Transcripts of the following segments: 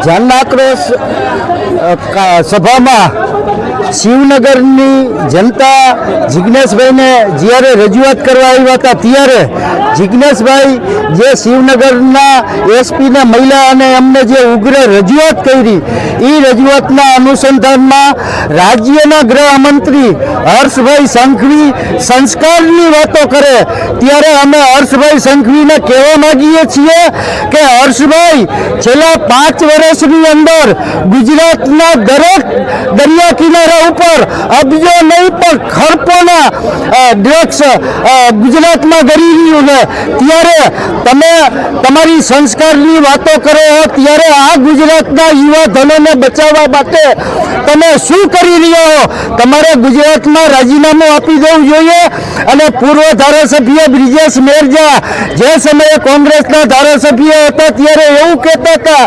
જન આક્રોશ સભામાં શિવનગરની જનતા જિજ્ઞેશભાઈને જ્યારે રજૂઆત કરવા આવ્યા હતા ત્યારે જિજ્ઞેશભાઈ જે શિવનગરના એસપીને મહિલા અને અમને જે ઉગ્ર રજૂઆત કરી, એ રજૂઆતના અનુસંધાનમાં રાજ્યના ગૃહમંત્રી હર્ષભાઈ સંઘવી સંસ્કારની વાતો કરે, ત્યારે અમે હર્ષભાઈ સંઘવીને કહેવા માગીએ છીએ કે હર્ષભાઈ, છેલ્લા પાંચ વર્ષની અંદર ગુજરાતના દરેક દરિયા કિનારા ઉપર અબજો નહીં, પણ ખરપોના ડ્રગ્સ ગુજરાતમાં ગરી રહ્યું છે. ત્યારે તમે તમારી સંસ્કારની વાતો કરો, ત્યારે આ ગુજરાતના યુવા બચાવવા માટે તમે શું કરી રહ્યા હો? તમારે ગુજરાતમાં રાજીનામું આપી દેવું જોઈએ અને પૂર્વ ધારાસભ્ય બ્રિજેશ મેરજા જે સમયે કોંગ્રેસના ધારાસભ્ય હતા, ત્યારે એવું કહેતા હતા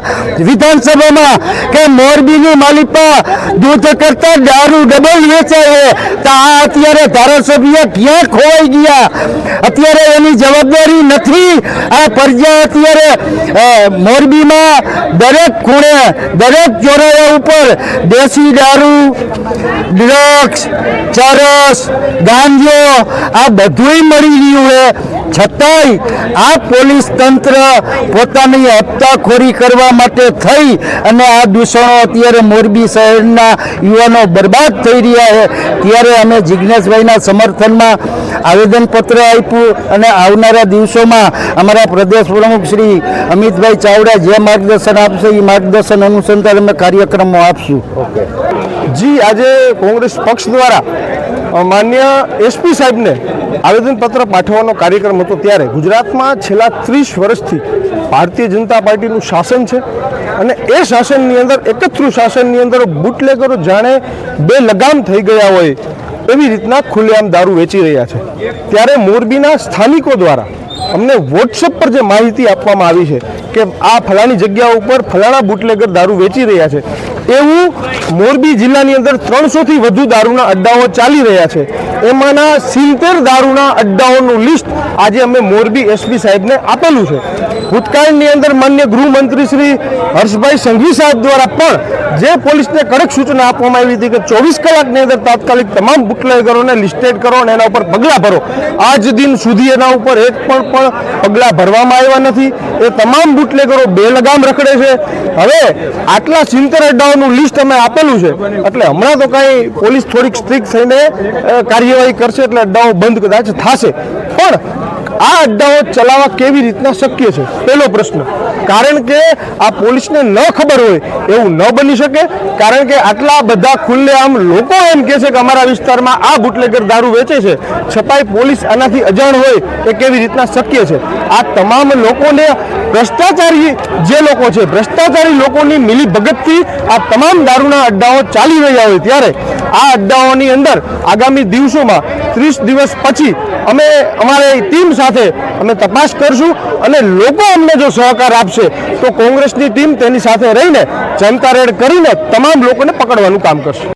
વિધાનસભામાં કે મોરબીની માલિકા દૂધ કરતા દારૂ ડબલ વેચાય છે. તો આ અત્યારે ધારાસભ્ય ક્યાં ખોવાઈ ગયા. અત્યારે એની જવાબદારી નથી. આ પ્રજા અત્યારે મોરબીમાં દરેક ખૂણે, દરેક ચોરાયા ઉપર દેશી દારૂ, ડ્રગ્સ, ચરસ, ગાંજો, આ બધુંય મળી રહ્યું છે. છતાંય આ પોલીસ તંત્ર પોતાની હપ્તાખોરી કરવા માટે થઈ અને આ દૂષણો અત્યારે મોરબી શહેરના યુવાનો બરબાદ થઈ રહ્યા છે. ત્યારે અમે જિજ્ઞેશભાઈના સમર્થનમાં આવેદનપત્ર આપ્યું અને આવનારા દિવસોમાં અમારા પ્રદેશ પ્રમુખ શ્રી અમિતભાઈ ચાવડા જે માર્ગદર્શન આપશે એ માર્ગદર્શન અનુસંધાન અમે કાર્યક્રમો આપશું. જી, આજે કોંગ્રેસ પક્ષ દ્વારા માન્ય એસપી સાહેબને આવેદનપત્ર પાઠવવાનો કાર્યક્રમ હતો ત્યારે. ગુજરાતમાં છેલ્લા ત્રીસ વર્ષથી ભારતીય જનતા પાર્ટીનું શાસન છે અને એ શાસનની અંદર એકત્રુ શાસનની અંદર બુટલેગરો જાણે બે લગામ થઈ ગયા હોય એવી રીતના ખુલ્લેઆમ દારૂ વેચી રહ્યા છે. ત્યારે મોરબીના સ્થાનિકો દ્વારા અમને વોટ્સઅપ પર જે માહિતી આપવામાં આવી છે કે આ ફલાણી જગ્યા ઉપર ફલાણા બુટલેગર દારૂ વેચી રહ્યા છે એવું મોરબી જિલ્લાની અંદર ત્રણસોથી વધુ દારૂના અડ્ડાઓ ચાલી રહ્યા છે. એમાંના સિત્તેર દારૂના અડ્ડાઓનું લિસ્ટ આજે અમે મોરબી એસપી સાહેબને આપેલું છે. ભૂતકાળની અંદર માન્ય ગૃહમંત્રી શ્રી હર્ષભાઈ સંઘવી સાહેબ દ્વારા પણ જે પોલીસને કડક સૂચના આપવામાં આવી હતી કે ચોવીસ કલાકની અંદર તાત્કાલિક તમામ બુટલેગરોને લિસ્ટેડ કરો અને એના ઉપર પગલાં ભરો. આજ દિન સુધી એના ઉપર એક પણ પણ પગલાં ભરવામાં આવ્યા નથી. એ તમામ બુટલેગરો બે લગામ રખડે છે. હવે આટલા સિત્તેર અડ્ડાઓનું લિસ્ટ અમે આપેલું છે. એટલે હમણાં તો કાંઈ પોલીસ થોડીક સ્ટ્રિક્ટ થઈને અ, કાર્યવાહી કરશે એટલે અડ્ડાઓ બંધ કદાચ થશે. પણ આ અડ્ડાઓ ચલાવવા કેવી રીતના શક્ય છે? પહેલો પ્રશ્ન. કારણ કે આ પોલીસને ન ખબર હોય એવું ન બની શકે. કારણ કે આટલા બધા ખુલ્લેઆમ લોકો એમ કહે છે કે અમારા વિસ્તારમાં આ બુટલેગર દારૂ વેચે છે. છતાંય પોલીસ આનાથી અજાણ હોય એ કેવી રીતના શક્ય છે? આ તમામ લોકોને ભ્રષ્ટાચારી જે લોકો છે, ભ્રષ્ટાચારી લોકોની મિલી ભગતથી આ તમામ દારૂના અડ્ડાઓ ચાલી રહ્યા હોય ત્યારે આ અડ્ડાઓની અંદર આગામી દિવસોમાં ત્રીસ દિવસ પછી અમે અમારી ટીમ સાથે અમે તપાસ કરશું અને લોકો અમને જો સહકાર આપશે તો કોંગ્રેસની ટીમ તેની સાથે રહીને જનતા રેડ કરીને તમામ લોકોને પકડવાનું કામ કરશે.